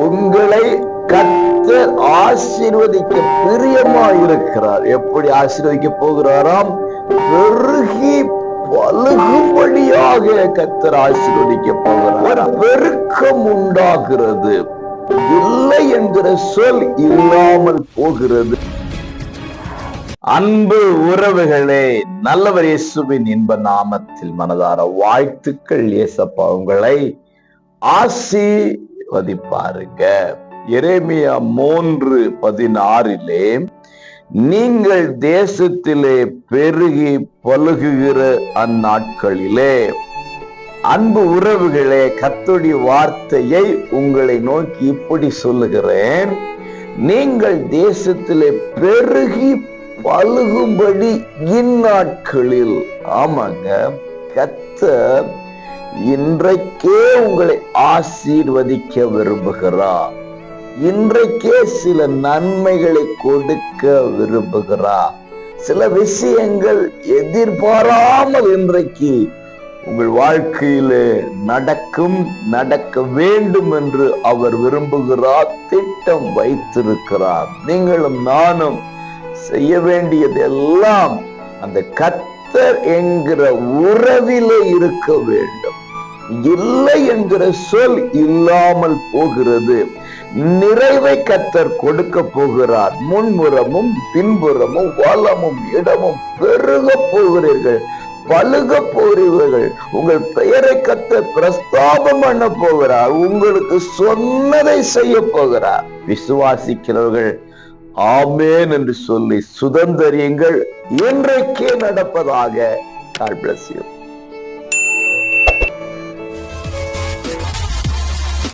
உங்களை கத்தர் ஆசீர்வதிக்க பிரியமா இருக்கிறார் எப்படி ஆசீர்வதிக்க போகிறாராம்? பெருகி பழுகும்படியாக கத்தர் ஆசீர்வதிக்க போகிறார். பெருக்கம் உண்டாகிறது. இல்லை என்கிற சொல் இல்லாமல் போகிறது. அன்பு உறவுகளே நல்லவர் இயேசுவின் இன்ப நாமத்தில் மனதார வாழ்த்துக்கள் இயேசப்பா. உங்களை ஆசி பதிப்பாருங்க. எரேமியா மூன்று பதினாறிலே நீங்கள் தேசத்திலே பெருகி பழுகுகிற அந்நாட்களிலே அன்பு உறவுகளே கத்துடைய வார்த்தையை உங்களை நோக்கி இப்படி சொல்லுகிறேன். நீங்கள் தேசத்திலே பெருகி பழுகும்படி இந்நாட்களில். ஆமாங்க. கத்த இன்றைக்கே உங்களை ஆசீர்வதிக்க விரும்புகிறார். இன்றைக்கே சில நன்மைகளை கொடுக்க விரும்புகிறார். சில விஷயங்கள் எதிர்பாராமல் இன்றைக்கு உங்கள் வாழ்க்கையில நடக்கும் நடக்க வேண்டும் என்று அவர் விரும்புகிறார் திட்டம் வைத்திருக்கிறார். நீங்களும் நானும் செய்ய வேண்டியது எல்லாம் அந்த கத்தர் என்கிற உறவிலே இருக்க வேண்டும். இல்லை என்கிற சொல் இல்லாமல் போகிறது. நிறைவை கத்தர் கொடுக்க போகிறார். முன்புறமும் பின்புறமும் வளமும் இடமும் பெருக போகிறீர்கள். பழுக போகிறீர்கள். உங்கள் பெயரை கத்த பிரஸ்தாபம் பண்ண போகிறார். உங்களுக்கு சொன்னதை செய்ய போகிறார். விசுவாசிக்கிறவர்கள் ஆமேன் என்று சொல்லி சுதந்திரியுங்கள். இன்றைக்கே நடப்பதாக. God bless you.